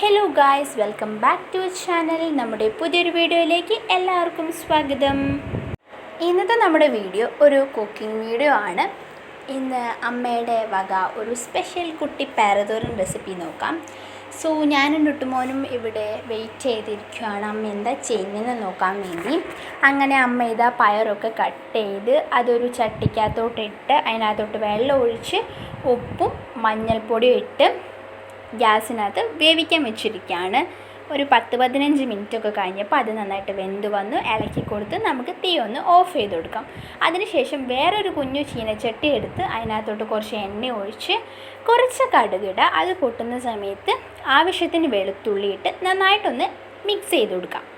Hello guys welcome back to channel നമ്മുടെ പുതിയൊരു വീഡിയോയിലേക്ക് എല്ലാവർക്കും സ്വാഗതം. ഇന്നത്തെ നമ്മുടെ വീഡിയോ ഒരു കുക്കിംഗ് വീഡിയോ ആണ്. ഇന്ന് അമ്മയുടെ വക ഒരു സ്പെഷ്യൽ കുട്ടി പാരതോരൻ റെസിപ്പി നോക്കാം. സോ ഞാനും നുട്ടുമോനും ഇവിടെ വെയിറ്റ് ചെയ്തിരിക്കുകയാണ് അമ്മ എന്താ ചെയ്യുന്നതെന്ന് നോക്കാൻ വേണ്ടി. അങ്ങനെ അമ്മ ഇതാ പയറൊക്കെ കട്ട് ചെയ്ത് അതൊരു ചട്ടിക്കകത്തോട്ട് ഇട്ട് അതിനകത്തോട്ട് വെള്ളം ഒഴിച്ച് ഉപ്പും മഞ്ഞൾപ്പൊടിയും ഇട്ട് ഗ്യാസിനകത്ത് വേവിക്കാൻ വെച്ചിരിക്കുകയാണ്. ഒരു പത്ത് പതിനഞ്ച് മിനിറ്റ് ഒക്കെ കഴിഞ്ഞപ്പോൾ അത് നന്നായിട്ട് വെന്ത് വന്ന് ഇളക്കി കൊടുത്ത് നമുക്ക് തീ ഒന്ന് ഓഫ് ചെയ്ത് കൊടുക്കാം. അതിനുശേഷം വേറൊരു കുഞ്ഞു ചീനച്ചട്ടി എടുത്ത് അതിനകത്തോട്ട് കുറച്ച് എണ്ണ ഒഴിച്ച് കുറച്ച് കടുകിട അത് പൊട്ടുന്ന സമയത്ത് ആവശ്യത്തിന് വെളുത്തുള്ളിയിട്ട് നന്നായിട്ടൊന്ന് മിക്സ് ചെയ്ത് കൊടുക്കാം.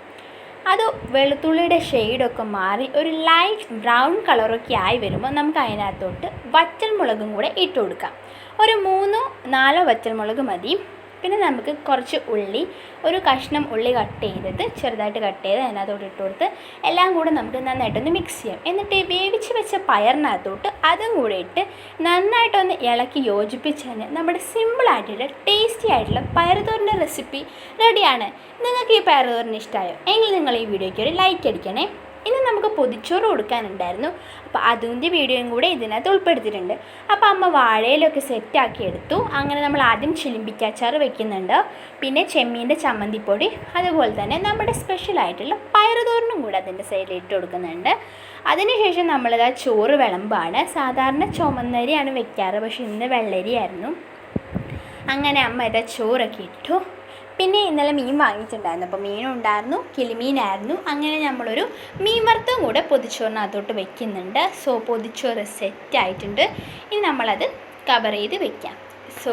അത് വെളുത്തുള്ളിയുടെ ഷെയ്ഡൊക്കെ മാറി ഒരു ലൈറ്റ് ബ്രൗൺ കളറൊക്കെ ആയി വരുമ്പോൾ നമുക്ക് അതിനകത്തോട്ട് വറ്റൽമുളകും കൂടെ ഇട്ട് കൊടുക്കാം. ഒരു മൂന്നോ നാലോ വറ്റൽമുളക് മതി. പിന്നെ നമുക്ക് കുറച്ച് ഉള്ളി ഒരു കഷ്ണം ഉള്ളി കട്ട് ചെയ്തത് ചെറുതായിട്ട് കട്ട് ചെയ്ത് അതിനകത്തോട്ട് ഇട്ട് കൊടുത്ത് എല്ലാം കൂടെ നമുക്ക് നന്നായിട്ടൊന്ന് മിക്സ് ചെയ്യാം. എന്നിട്ട് വേവിച്ച് വെച്ച പയറിനകത്തോട്ട് അതും കൂടെ ഇട്ട് നന്നായിട്ടൊന്ന് ഇളക്കി യോജിപ്പിച്ച് കഴിഞ്ഞാൽ നമ്മുടെ സിമ്പിളായിട്ടുള്ള ടേസ്റ്റി ആയിട്ടുള്ള പയർ പയറുതോറിന്റെ റെസിപ്പി റെഡിയാണ് നിങ്ങൾക്ക് ഈ പയറുതോറിന് ഇഷ്ടമായോ എങ്കിൽ നിങ്ങൾ ഈ വീഡിയോയ്ക്ക് ഒരു ലൈക്ക് അടിക്കണേ. ഇനി നമുക്ക് പൊതിച്ചോറ് കൊടുക്കാനുണ്ടായിരുന്നു. അപ്പോൾ അതിന്റെ വീഡിയോയും കൂടെ ഇതിനകത്ത് ഉൾപ്പെടുത്തിയിട്ടുണ്ട്. അപ്പോൾ അമ്മ വാഴയിലൊക്കെ സെറ്റാക്കി എടുത്തു. അങ്ങനെ നമ്മൾ ആദ്യം ചിലിമ്പിക്കാച്ചാറ് വെക്കുന്നുണ്ട്. പിന്നെ ചെമ്മീന്റെ ചമ്മന്തിപ്പൊടി അതുപോലെ തന്നെ നമ്മുടെ സ്പെഷ്യലായിട്ടുള്ള പയറുതോരനും കൂടെ അതിന്റെ സൈഡിൽ ഇട്ട് കൊടുക്കുന്നുണ്ട്. അതിനുശേഷം നമ്മളിതാ ചോറ് വിളമ്പാണ്. സാധാരണ ചുമന്നരിയാണ് വെക്കാറ്. പക്ഷേ ഇന്ന് വെള്ളരിയായിരുന്നു. അങ്ങനെ അമ്മ ഇതാ ചോറൊക്കെ ഇട്ടു. പിന്നെ ഇന്നലെ മീൻ വാങ്ങിയിട്ടുണ്ടായിരുന്നു അപ്പോൾ മീനും ഉണ്ടായിരുന്നു കിളിമീനായിരുന്നു. അങ്ങനെ നമ്മളൊരു മീൻ വറുത്തും കൂടെ പൊതിച്ചോറിനകത്തോട്ട് വെക്കുന്നുണ്ട്. സോ പൊതിച്ചോറ് സെറ്റ് ആയിട്ടുണ്ട്. ഇനി നമ്മളത് കവർ ചെയ്ത് വെക്കാം. സോ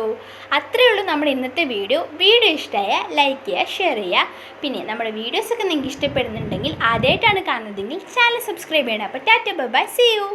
അത്രയേ ഉള്ളൂ നമ്മുടെ ഇന്നത്തെ വീഡിയോ വീഡിയോ ഇഷ്ടമായ ലൈക്ക് ചെയ്യുക ഷെയർ ചെയ്യുക. പിന്നെ നമ്മുടെ വീഡിയോസൊക്കെ നിങ്ങൾക്ക് ഇഷ്ടപ്പെടുന്നുണ്ടെങ്കിൽ ആദ്യമായിട്ടാണ് കാണുന്നതെങ്കിൽ ചാനൽ സബ്സ്ക്രൈബ് ചെയ്യണം. അപ്പോൾ ടാറ്റ ബൈ സി യു